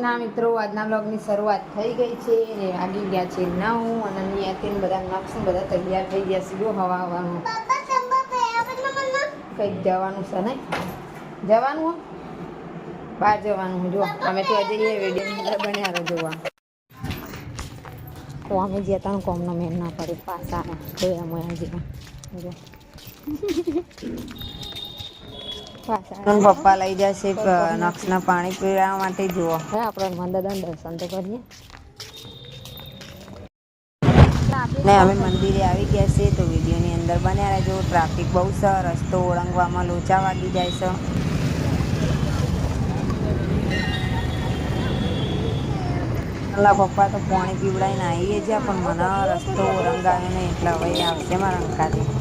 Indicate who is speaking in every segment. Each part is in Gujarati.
Speaker 1: કૃષ્ણ મિત્રો, આજના બ્લોગની શરૂઆત થઈ ગઈ છે અને આગી ગયા છે નવ અને અહીંયાથી બધા નક્ષ બધા તૈયાર થઈ ગયા છે. જો હવા હવાનું. કંઈક જવાનું છે ને? જવાનું? બહાર જવાનું જો, અમે તો જઈએ વીડિયો બન્યા રહો જોવા. તો અમે જ્યાં ને કોમનો મેમ ના પડે પાસા જોયા અમે જેવા. જો. પપ્પા લઈ જશે નક્ષના પાણી પીવા માટે જુઓ. આપણે હનુમાન દર્શન તો કરીએ. ને અમે મંદિરે આવી ગયા છીએ તો વિડીયોની અંદર બન્યા રહેજો. ટ્રાફિક બહુ છે રસ્તો ઓળંગવામાં લોચા વાગી જાય છે. પેલા પપ્પા તો પાણી પીવડાવીને આવીએ છે પણ મને રસ્તો ઓળંગાવ્યો ને એટલે હવે આવશે મારા અંકાથી.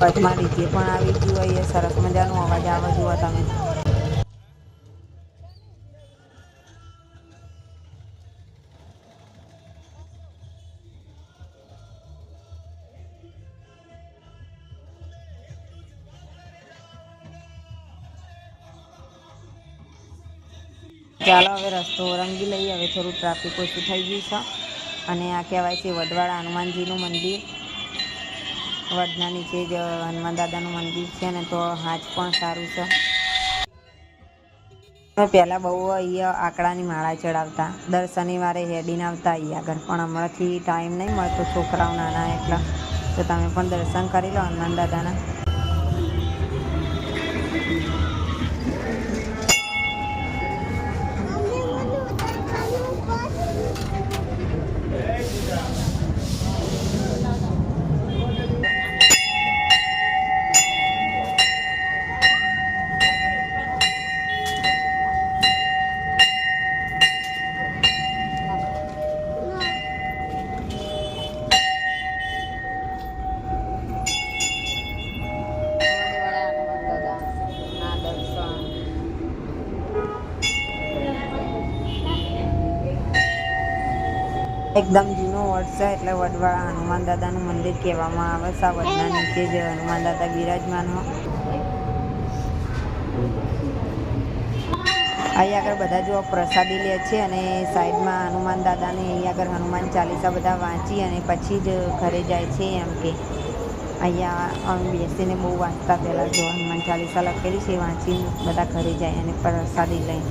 Speaker 1: પદમાં ડીજે પણ આવી ગયું હોય સરસ મજાનો અવાજ આવે જુઓ તમે. ચાલો હવે રસ્તો ઓરંગી લઈએ, હવે થોડું ટ્રાફિક ઓછું થઈ ગયું છે. અને આ કહેવાય છે વડવાળા હનુમાનજીનું મંદિર. વડના નીચે જ હનુમાન દાદાનું મંદિર છે ને, તો હાજ પણ સારું છે. પહેલાં બહુ અહીંયા આંકડાની માળા ચડાવતા, દર શનિવારે હેડીને આવતા અહીંયા આગળ. પણ હમણાંથી ટાઈમ નહીં મળતો છોકરાઓ નાના એટલા. તો તમે પણ દર્શન કરી લો હનુમાન દાદાના. એકદમ જૂનો વડ છે એટલે વડવાળા હનુમાન દાદાનું મંદિર કહેવામાં આવે છે. આ વડના નીચે જ હનુમાન દાદા બિરાજમાન હો. અહીં આગળ બધા જો પ્રસાદી લે છે અને સાઈડમાં હનુમાન દાદાને અહીં આગળ હનુમાન ચાલીસા બધા વાંચી અને પછી જ ઘરે જાય છે એમ કે. અહીંયા બેસીને બહુ વાંચતા પહેલાં જો હનુમાન ચાલીસા લખેલી છે વાંચી બધા ઘરે જાય અને પ્રસાદી લઈ.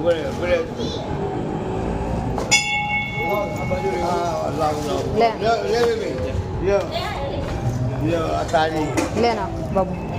Speaker 2: ઉભરે
Speaker 1: લે.
Speaker 2: લે. લે લે. લે લે. લે લે
Speaker 1: લે લે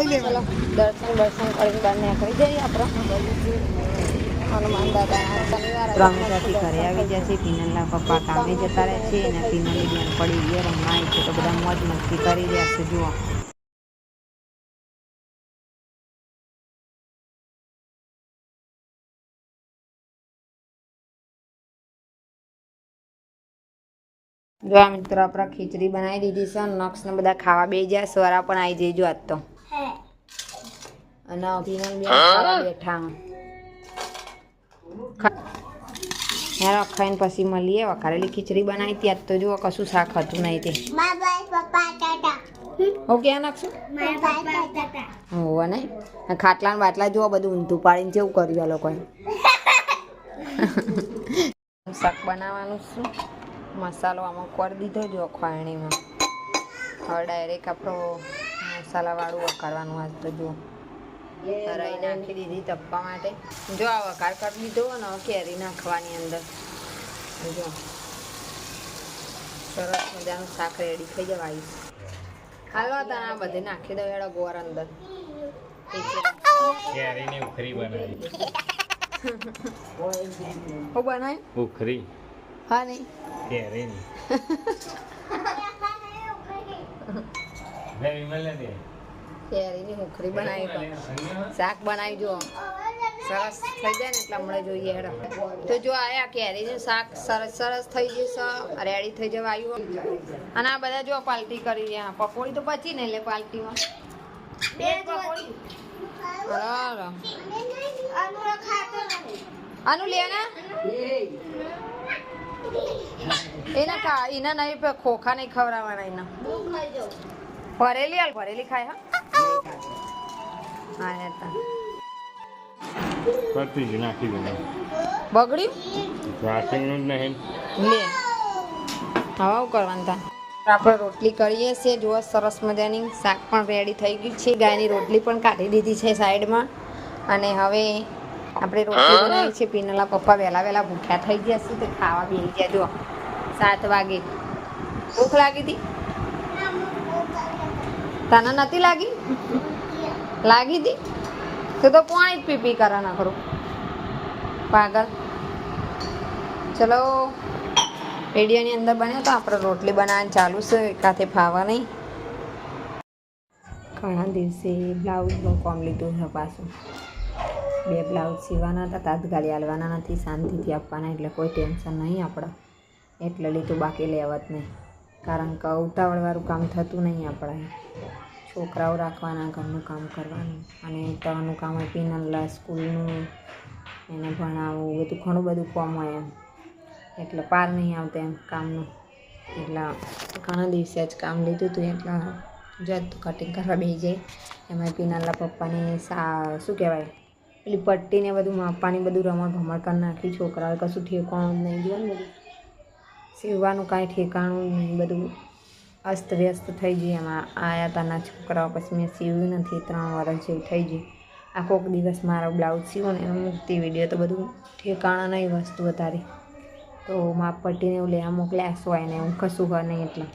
Speaker 1: બાબુ દર્શન દર્શન કરીને બહાર નીકળી જઈએ આપણે. હનુમાન દાદા શનિવાર ઘરે આવી જશે પીનલના પપ્પા કામે જતા રહે છે અને પીનલની બેન પડી એ રમવા છે. તો બધા મોજ મસ્તી કરી રહ્યા છે. જુઓ. જો મિત્રો આપણે ખીચડી બનાવી દીધી છે નક્ષ ને બધા ખાવા બે જ્યાં સ્વરા પણ આવી જઈજો આજ તો. અને અભિનંદન બેઠા. હેરો ખાઈને પછી મળીએ વખારેલી ખીચડી બનાવી હતી. આજ તો જુઓ કશું શાક હતું નહીં તે. ઓકે નાખશું? હોવા નહીં આ ખાટલા ને બાટલા જુઓ બધું ઊંધું પાડીને જેવું કર્યું આ લોકોએ. શાક બનાવવાનું શું? મસાલો આમાં કરી દીધો જો ખોયણીમાં. હવે ડાયરેક્ટ આપણો મસાલાવાળું વઘારવાનું આજ તો જુઓ. રાઈ નાખી દીધી તપવા માટે. જો આ વઘાર કરી દીધો અને કેરી નાખવાની અંદર. જો. સરસ મજાનું શાક રેડી થઈ જવાય હાલો તને આ બધે નાખી દો એડો ગોર અંદર.
Speaker 3: કેરીની ઉખરી બનાવી.
Speaker 1: ઓ બનાવ્યું
Speaker 3: ઉખરી.
Speaker 1: હા નહીં.
Speaker 3: કેરીની. લે વિમલને દે.
Speaker 1: કેરીની મુખરી બનાવી શાક બનાવી જો સરસ થઈ જાય ને એટલે હમણાં જોઈએ હેડો. તો જો આયા કેરીનું શાક સરસ સરસ થઈ જશે રેડી થઈ જવા આવ્યું અને આ બધા જો પાલટી કરી રહ્યા. પકોડી તો પચી ને એટલે પાલટીમાં. આનું લે એના એના નહીં ખોખા નહીં ખવડાવવાના એના. ભરેલી હાલ ભરેલી ખાય હા. હા ને
Speaker 3: પતી જ નાખી દઉં
Speaker 1: બગડ્યું?
Speaker 3: વાસણનું જ નહીં.
Speaker 1: લે. હવે કરવાનું તા આપણે રોટલી કરીએ છીએ. જુઓ સરસ મજાની શાક પણ રેડી થઈ ગયું છે. ગાયની રોટલી પણ કાઢી દીધી છે સાઈડમાં. અને હવે આપણે રોટલી બનાવી છે. પીનલા પપ્પા વહેલા વહેલા ભૂખ્યા થઈ ગયા છે તો ખાવા બેસી ગયા. જુઓ સાત વાગે. ભૂખ લાગી હતી તને નથી લાગી? લાગી હતી તો તો પાણી જ પી પી કરા ના ખરું. પાગલ. ચલો. રેડિયાની અંદર બન્યો તો આપણે રોટલી બનાવવાની ચાલુ છે, એકાથે ફાવા નહીં. ઘણા દિવસે બ્લાઉઝનું કોમ લીધું છે પાછું. બે બ્લાઉઝ સીવાના હતા, તાત્કાલિક હાલવાના નથી, શાંતિથી આપવાના, એટલે કોઈ ટેન્શન નહીં આપણે. એટલે લીધું, બાકી લેવા જ નહીં. કારણ કે ઉતાવળવાળું કામ થતું નહીં આપણે. છોકરાઓ રાખવાના, ઘરનું કામ કરવાનું અને ત્યાંનું કામ હોય પીનલ્લા સ્કૂલનું એને ભણાવવું બધું ઘણું બધું કામ હોય એમ. એટલે પાર નહીં આવતું એમ કામનું. એટલે ઘણા દિવસે જ કામ લીધું હતું એટલે જત કટિંગ કરવા બેસી જાય. એમાં પીનાલા પપ્પાની સા, શું કહેવાય, પેલી પટ્ટીને બધું માપવાની બધું રમણ ભમણ કરી નાખી, છોકરાઓ કશું ઠેકાણું નહીં, જોયું બધું? સીવવાનું કાંઈ ઠેકાણું નહીં, બધું અસ્ત વ્યસ્ત થઈ ગઈ. એમાં આયા તાના છોકરાઓ પછી મેં સીવ્યું નથી, ત્રણ વર્ષ જેવું થઈ ગયું આ કોઈક દિવસ મારો બ્લાઉઝ સીવો ને એનું મૂકતી વીડિયો તો બધું ઠેકાણા નહીં વસ્તુ વધારે. તો માપ પટ્ટીને એવું લેવા મોકલ્યા હોય ને હું કશું હોય નહીં એટલે.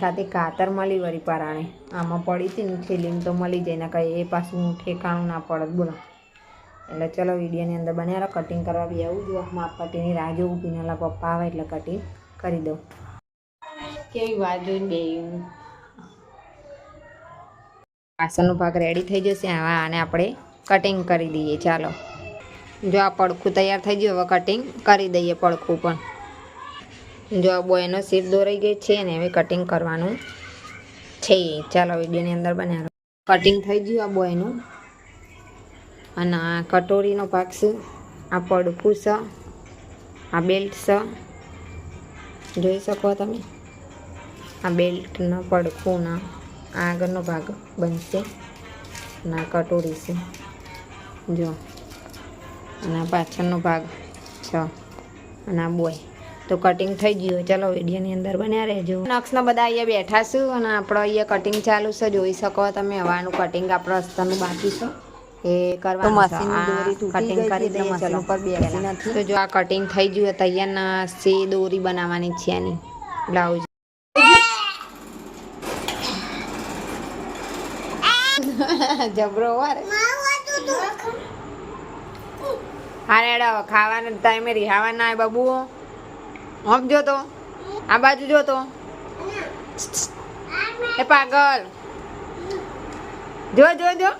Speaker 1: ખાતે કાતર મળી વળી પરાણે. આમાં પડી હતી ને થેલીમાં તો મળી જાય, ને કંઈ એ પાછું ઠેકાણું ના પડત, બોલો. એટલે ચલો વિડીયોની અંદર બન્યા કટિંગ કરવા બી આવું જો માપ પટ્ટીની રાહ જોઉં પીને પપ્પા આવે એટલે કટિંગ કરી દઉં. કેવી વાત બે વાસણનો ભાગ રેડી થઈ જશે. હવે આને આપણે કટિંગ કરી દઈએ. ચાલો. જો આ પડખું તૈયાર થઈ ગયું, હવે કટિંગ કરી દઈએ પડખું પણ. જો આ બોયનો સીટ દોરાઈ ગઈ છે ને, હવે કટિંગ કરવાનું છે. ચાલો વિડીયોની અંદર બન્યા કટિંગ થઈ ગયું આ બોયનું. અને આ કટોરીનો ભાગ છે. આ પડખું છે. આ બેલ્ટ છે. જોઈ શકો તમે? આ બેલ્ટનો પડખું આગળનો ભાગ બનશે અને આ કટોરી છે. જો. અને આ પાછળનો ભાગ છ. અને આ બોય તો કટિંગ થઈ ગયું ચાલો વિડીયોની અંદર બન્યા રહેજો. નક્ષના બધા અહીંયા બેઠા છું અને આપણે અહીંયા કટિંગ ચાલુ છે. જોઈ શકો તમે હવાનું કટિંગ આપણો રસ્તાનું બાકી છે. એ કરવાનું. કટિંગ કરી દઈએ નથી. તો જો આ કટિંગ થઈ ગયું તૈયાર ના સે દોરી બનાવવાની છે આની. બ્લાઉઝ જબરો વારે. હારે હવે ખાવાના ટાઈમે રિહાવા ના બાબુઓ. હમ જો તો. આ બાજુ જો તો. એ પાગલ. જો જો જો.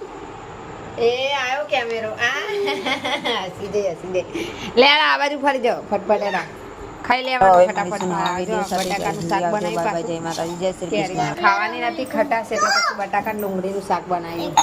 Speaker 1: એ આવ્યો કેમેરો આ. હસી દે હસી દે લે આ બાજુ ફરી જાઓ. ફટફટ ખાઈ લેવાનું ફટાફટ. શાક બનાવી પાછું. કેરી ખાવાની નથી ખટાશ એટલે પછી બટાકા ડુંગળીનું શાક બનાવ્યું.